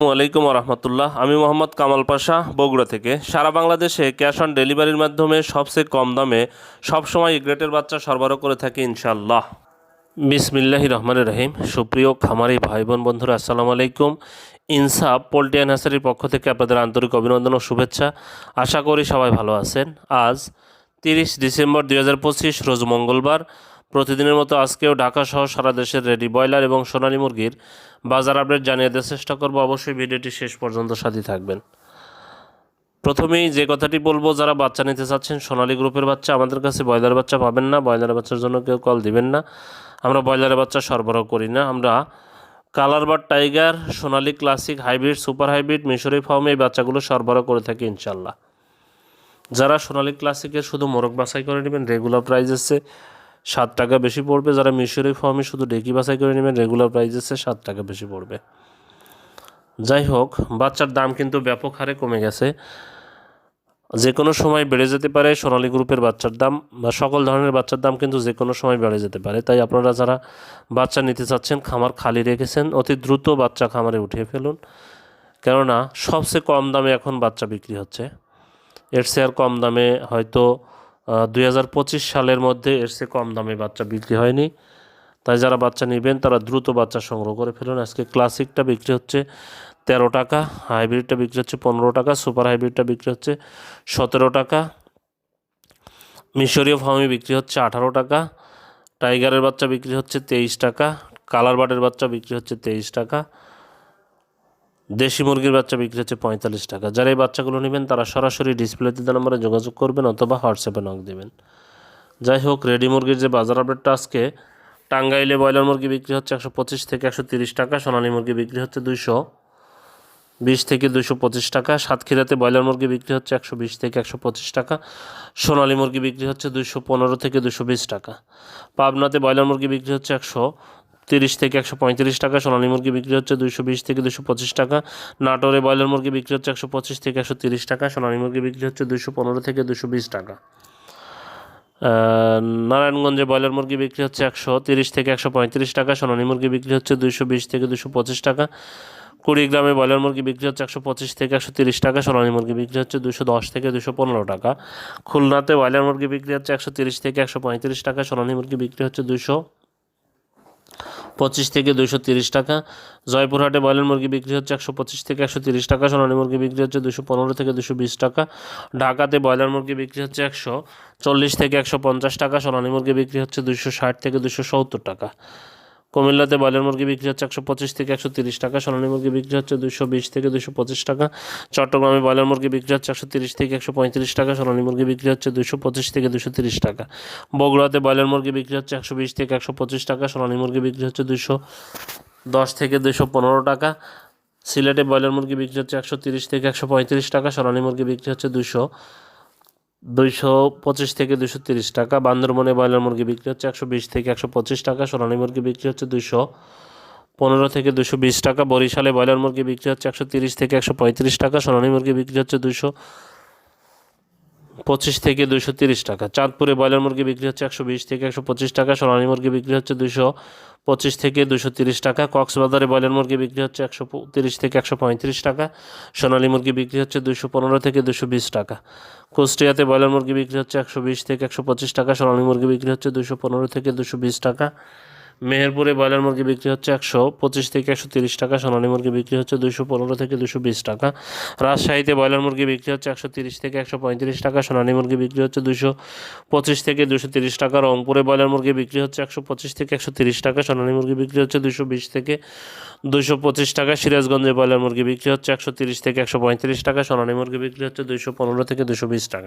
আলাইকুম রহমতুল্লাহ। আমি মোহাম্মদ কামাল পাশা, বগুড়া থেকে। সারা বাংলাদেশে ক্যাশ অন ডেলিভারির মাধ্যমে সবচেয়ে কম দামে সবসময় গ্রেটের বাচ্চা সরবরাহ করে থাকি ইনশাল্লাহ বিসমিল্লাহি রহমান রহিম। সুপ্রিয় খামারি ভাই বোন বন্ধুরা, আসসালামু আলাইকুম। ইনসাফ পোল্ট্রি হ্যাসারির পক্ষ থেকে আপনাদের আন্তরিক অভিনন্দন ও শুভেচ্ছা। আশা করি সবাই ভালো আছেন। আজ তিরিশ ডিসেম্বর দুই হাজার পঁচিশ, রোজ মঙ্গলবার। প্রতিদিনের মতো আজকেও ঢাকা সহ সারা দেশের রেডি ব্রয়লার এবং সোনালী মুরগির বাজার আপডেট জানিয়ে দেওয়ার চেষ্টা করব। অবশ্যই ভিডিওটি শেষ পর্যন্ত সাথে থাকবেন। প্রথমেই যে কথাটি বলব, যারা বাচ্চা নিতে চাচ্ছেন, সোনালী গ্রুপের বাচ্চা, আমাদের কাছে ব্রয়লার বাচ্চা পাবেন না। ব্রয়লার বাচ্চার জন্য কেউ কল দিবেন না। আমরা ব্রয়লারের বাচ্চা সরবরাহ করি না। আমরা কালার বা tiger, Sonali classic hybrid, super hybrid, Mishri ফার্মে এই বাচ্চাগুলো সরবরাহ করে থাকি ইনশাল্লাহ যারা সোনালী ক্লাসিকের শুধু মোরগ বাছাই করে নেবেন, রেগুলার প্রাইস এসে সাত টাকা বেশি পড়বে। যারা মিশরি ফর্মে শুধু ডেকি বাছাই করে নেবেন রেগুলার প্রাইস এসে সাত টাকা বেশি পড়বে। যাই হোক, বাচ্চার দাম কিন্তু ব্যাপক হারে কমে গেছে। যে কোনো সময় বেড়ে যেতে পারে সোনালী গ্রুপের বাচ্চার দাম বা সকল ধরনের বাচ্চার দাম কিন্তু যে কোনো সময় বেড়ে যেতে পারে। তাই আপনারা যারা বাচ্চা নিতে চাচ্ছেন, খামার খালি রেখেছেন, অতি দ্রুত বাচ্চা খামারে উঠিয়ে ফেলুন। কেননা, সবচেয়ে কম দামে এখন বাচ্চা বিক্রি হচ্ছে। এর চেয়ে আর কম দামে হয়তো দুই হাজার পঁচিশ সালের মধ্যে এর চেয়ে কম দামে বাচ্চা বিক্রি হয়নি। তাই যারা বাচ্চা নেবেন, তারা দ্রুত বাচ্চা সংগ্রহ করে ফেলুন। আজকে ক্লাসিকটা বিক্রি হচ্ছে তেরো টাকা, হাইব্রিডটা বিক্রি হচ্ছে পনেরো টাকা, সুপার হাইব্রিডটা বিক্রি হচ্ছে সতেরো টাকা। মিশরীয় ফার্মে বিক্রি হচ্ছে আঠারো টাকা, টাইগারের বাচ্চা বিক্রি হচ্ছে তেইশ টাকা কালার বাটের বাচ্চা বিক্রি হচ্ছে তেইশ টাকা। দেশি মুরগির বাচ্চা বিক্রি হচ্ছে পঁয়তাল্লিশ টাকা। যারা এই বাচ্চাগুলো নেবেন, তারা সরাসরি ডিসপ্লেতে দেওয়া নম্বরে যোগাযোগ করবেন অথবা হোয়াটসঅ্যাপে নক দেবেন। যাই হোক, রেডি মুরগির যে বাজার আপডেটটা আজকে, টাঙ্গাইলে ব্রয়লার মুরগি বিক্রি হচ্ছে একশো পঁচিশ থেকে একশো তিরিশ টাকা, সোনালী মুরগি বিক্রি হচ্ছে দুইশো বিশ থেকে দুশো পঁচিশ টাকা, সাতক্ষীরাতে ব্রয়লার মুরগি বিক্রি হচ্ছে একশো বিশ থেকে একশো পঁচিশ টাকা, সোনালী মুরগি বিক্রি হচ্ছে দুশো পনেরো থেকে দুশো বিশ টাকা। পাবনাতে ব্রয়লার মুরগি বিক্রি হচ্ছে একশো তিরিশ থেকে একশো পঁয়ত্রিশ টাকা, সোনালী মুরগি বিক্রি হচ্ছে দুশো বিশ থেকে দুশো পঁচিশ টাকা, নাটোরে ব্রয়লার মুরগি বিক্রি হচ্ছে একশো পঁচিশ থেকে একশো তিরিশ টাকা, সোনালী মুরগি বিক্রি হচ্ছে দুশো পনেরো থেকে দুশো বিশ টাকা। নারায়ণগঞ্জে ব্রয়লার মুরগি বিক্রি হচ্ছে একশো তিরিশ থেকে একশো পঁয়ত্রিশ টাকা, সোনালী মুরগি বিক্রি হচ্ছে দুশো বিশ থেকে দুশো পঁচিশ টাকা। কুড়িগ্রামে ব্রয়লার মুরগি বিক্রি হচ্ছে একশো পঁচিশ থেকে একশো তিরিশ টাকা, সোনালী মুরগি বিক্রি হচ্ছে দুশো দশ থেকে দুশো পনেরো টাকা। খুলনাতে ব্রয়লার মুরগি বিক্রি হচ্ছে একশো তিরিশ থেকে একশো পঁয়ত্রিশ টাকা, সোনালী মুরগি বিক্রি হচ্ছে দুশো পঁচিশ থেকে দুশো তিরিশ টাকা। জয়পুরহাটে ব্রয়লার মুরগি বিক্রি হচ্ছে একশো পঁচিশ থেকে একশো তিরিশ টাকা। সোনালী মুরগি বিক্রি হচ্ছে দুশো পনেরো থেকে দুশো বিশ টাকা। ঢাকাতে ব্রয়লার মুরগি বিক্রি হচ্ছে একশো চল্লিশ থেকে একশো পঞ্চাশ টাকা। সোনালী মুরগি বিক্রি হচ্ছে দুশো ষাট থেকে দুশো সত্তর টাকা। কুমিল্লাতে ব্রয়লার মুরগি বিক্রি হচ্ছে একশো পঁচিশ থেকে একশো তিরিশ টাকা, সোনালী মুরগি বিক্রি হচ্ছে দুশো বিশ থেকে দুশো পঁচিশ টাকা, চট্টগ্রামে ব্রয়লার মুরগি বিক্রি হচ্ছে একশো তিরিশ থেকে একশো পঁয়ত্রিশ টাকা, সোনালী মুরগি বিক্রি হচ্ছে দুশো পঁচিশ থেকে দুশো তিরিশ টাকা। বগুড়াতে ব্রয়লার মুরগি বিক্রি হচ্ছে একশো বিশ থেকে একশো পঁচিশ টাকা, সোনালী মুরগি বিক্রি হচ্ছে দুশো দশ থেকে দুশো পনেরো টাকা। সিলেটে ব্রয়লার মুরগি বিক্রি হচ্ছে একশো তিরিশ থেকে একশো পঁয়ত্রিশ টাকা, সোনালী মুরগি বিক্রি হচ্ছে দুশো দুইশো পঁচিশ থেকে দুশো তিরিশ টাকা। বান্দরবনে ব্রয়লার মুরগি বিক্রি হচ্ছে একশো বিশ থেকে একশো পঁচিশ টাকা। সোনালী মুরগি বিক্রি হচ্ছে দুশো পনেরো থেকে দুশো বিশ টাকা। বরিশালে ব্রয়লার মুরগি বিক্রি হচ্ছে একশো তিরিশ থেকে একশো পঁয়ত্রিশ টাকা। সোনালী মুরগি বিক্রি হচ্ছে দুশো পঁচিশ থেকে দুশো তিরিশ টাকা। চাঁদপুরে ব্রয়লার মুরগি বিক্রি হচ্ছে একশো বিশ থেকে একশো পঁচিশ টাকা। সোনালী মুরগি বিক্রি হচ্ছে দুশো পঁচিশ থেকে দুশো তিরিশ টাকা। কক্সবাজারে ব্রয়লার মুরগি বিক্রি হচ্ছে একশো তিরিশ থেকে একশো পঁয়ত্রিশ টাকা। সোনালী মুরগি বিক্রি হচ্ছে দুশো পনেরো থেকে দুশো বিশ টাকা। কুষ্টিয়াতে ব্রয়লার মুরগি বিক্রি হচ্ছে একশো বিশ থেকে একশো পঁচিশ টাকা। সোনালী মুরগি বিক্রি হচ্ছে দুশো পনেরো থেকে দুশো বিশ টাকা। মেহেরপুরে ব্রয়লার মুরগি বিক্রি হচ্ছে একশো পঁচিশ থেকে একশো তিরিশ টাকা, সোনালী মুরগি বিক্রি হচ্ছে দুশো পনেরো থেকে দুশো বিশ টাকা। রাজশাহীতে ব্রয়লার মুরগি বিক্রি হচ্ছে একশো তিরিশ থেকে একশো পঁয়ত্রিশ টাকা, সোনালী মুরগি বিক্রি হচ্ছে দুশো পঁচিশ থেকে দুশো তিরিশ টাকা, রংপুরে ব্রয়লার মুরগি বিক্রি হচ্ছে একশো পঁচিশ থেকে একশো তিরিশ টাকা, সোনালী মুরগি বিক্রি হচ্ছে দুশো বিশ থেকে দুশো পঁচিশ টাকা, সিরাজগঞ্জে ব্রয়লার মুরগি বিক্রি হচ্ছে একশো তিরিশ থেকে একশো পঁয়ত্রিশ টাকা, সোনালী মুরগি বিক্রি হচ্ছে দুশো পনেরো থেকে দুশো বিশ টাকা।